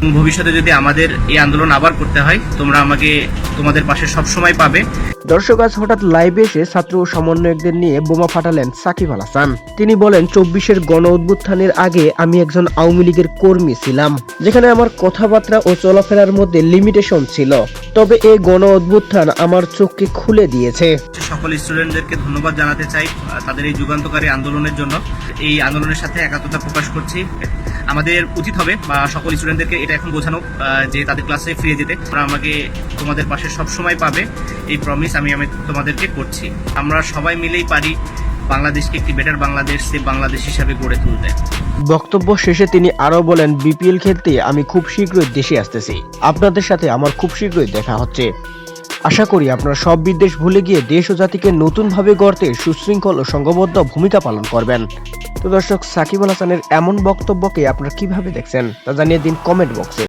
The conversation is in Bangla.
ভবিষ্যতে যদি আমাদের এই আন্দোলন আবার করতে হয়, তোমরা আমাকে তোমাদের পাশে সব সময় পাবে। দর্শক, আজ হঠাৎ লাইভে এসে ছাত্র ও সমন্বয়কদের নিয়ে বোমা ফাটালেন সাকিব আল হাসান। তিনি বলেন, চব্বিশের গণ উদ্বুত্থানের আগে আমি একজন আওয়ামী লীগের কর্মী ছিলাম, যেখানে আমার কথাবার্তা ও চলাফেরার মধ্যে লিমিটেশন ছিল। তবে এই গণ উদ্বোধন আমার চোখকে খুলে দিয়েছে। সকল স্টুডেন্টদেরকে ধন্যবাদ জানাতে চাই তাদের এই যুগান্তকারী আন্দোলনের জন্য। এই আন্দোলনের সাথে একাত্মতা প্রকাশ করছি। আমাদের উচিত হবে, বা সকল স্টুডেন্টদেরকে এটা এখন বোঝানো যে তাদের ক্লাসে ফিরে যেতে। তোমরা আমাকে তোমাদের পাশে সব সময় পাবে, এই প্রমিস আমি আমি তোমাদেরকে করছি। আমরা সবাই মিলেই পারি বাংলাদেশকে একটি বেটার বাংলাদেশ সে বাংলাদেশ হিসাবে গড়ে তুলতে বক্তব্য শেষে তিনি আরও বলেন, বিপিএল খেলতে আমি খুব শীঘ্রই দেশে আসতেছি। আপনাদের সাথে আমার খুব শীঘ্রই দেখা হচ্ছে। আশা করি আপনারা সব বিদ্বেষ ভুলে গিয়ে দেশ ও জাতিকে নতুনভাবে গড়তে সুশৃঙ্খল ও সংঘবদ্ধ ভূমিকা পালন করবেন। তো দর্শক, সাকিব আল হাসানের এমন বক্তব্যকে আপনারা কীভাবে দেখছেন তা জানিয়ে দিন কমেন্ট বক্সে।